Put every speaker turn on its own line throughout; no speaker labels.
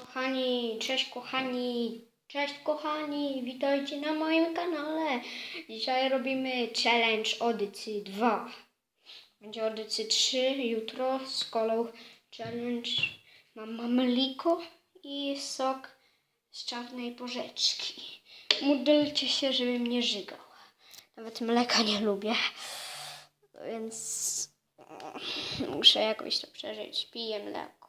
Kochani, cześć kochani, cześć kochani, witajcie na moim kanale. Dzisiaj robimy challenge Odycy 2. Będzie Odycy 3 jutro z kolą challenge. Mam mamliko i sok z czarnej porzeczki. Módlcie się, żebym nie żygał. Nawet mleka nie lubię, więc muszę jakoś to przeżyć. Piję mleko.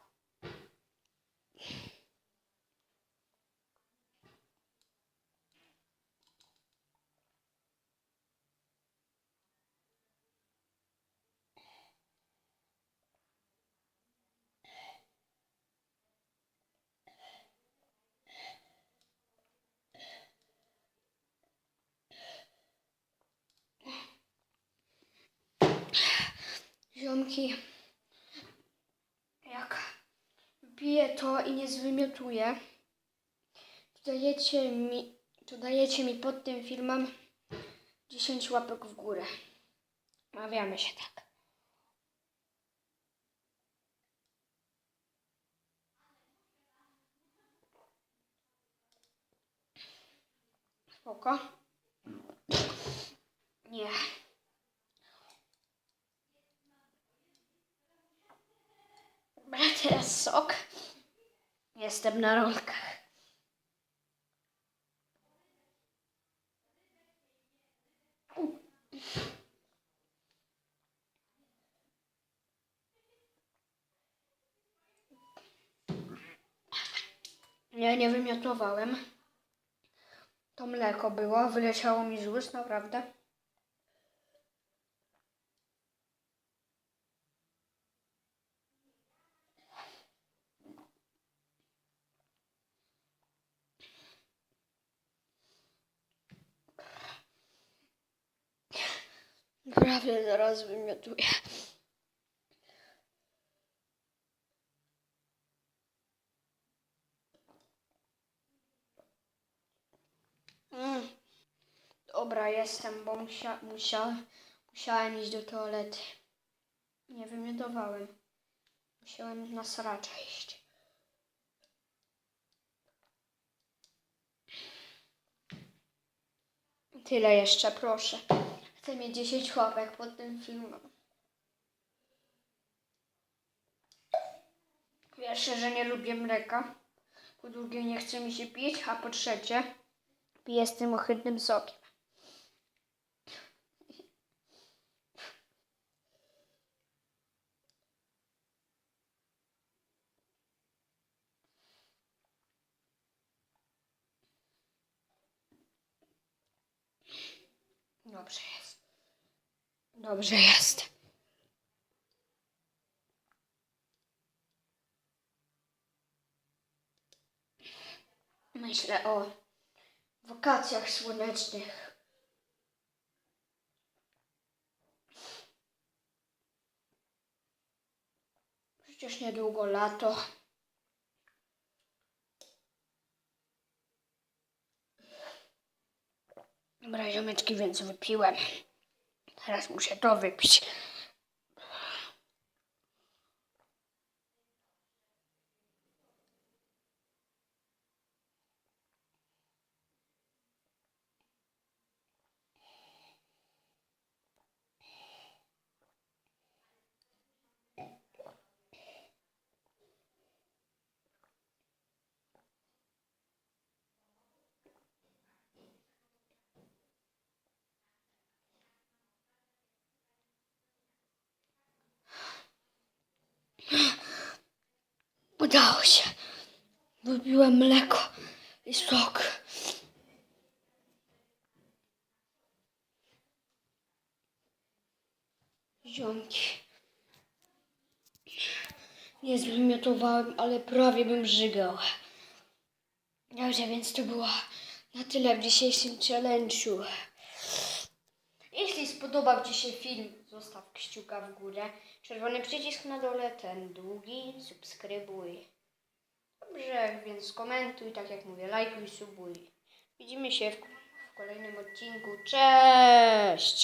Ziomki, jak piję to i nie zwymiotuję, to dajecie mi, to dajecie mi pod tym filmem 10 łapek w górę. Mawiamy się tak. Spoko. Nie. Dobra, teraz sok. Jestem na rolkach. Ja nie wymiotowałem. To mleko było, wyleciało mi z ust, naprawdę. Naprawdę zaraz wymiotuję. Mm. Dobra, jestem, bo musia, musia, musiałem iść do toalety. Nie wymiotowałem. Musiałem na sracza iść. Tyle jeszcze, proszę. Chcę mieć 10 łapek pod tym filmem. Pierwsze, że nie lubię mleka. Po drugie, nie chce mi się pić. A po trzecie, piję z tym ohydnym sokiem. Dobrze. Dobrze jest. Myślę o wakacjach słonecznych. Przecież niedługo lato. Dobra, ziomeczki, więc wypiłem. Teraz muszę to wypić. Udało się. Wypiłem mleko i sok. Ziomki. Nie zmiotowałem, ale prawie bym żygał. Dobrze, więc to było na tyle w dzisiejszym challenge'u. Jeśli spodobał Ci się film, zostaw kciuka w górę. Czerwony przycisk na dole, ten długi, subskrybuj. Dobrze, więc komentuj, tak jak mówię, lajkuj, subuj. Widzimy się w, w kolejnym odcinku. Cześć!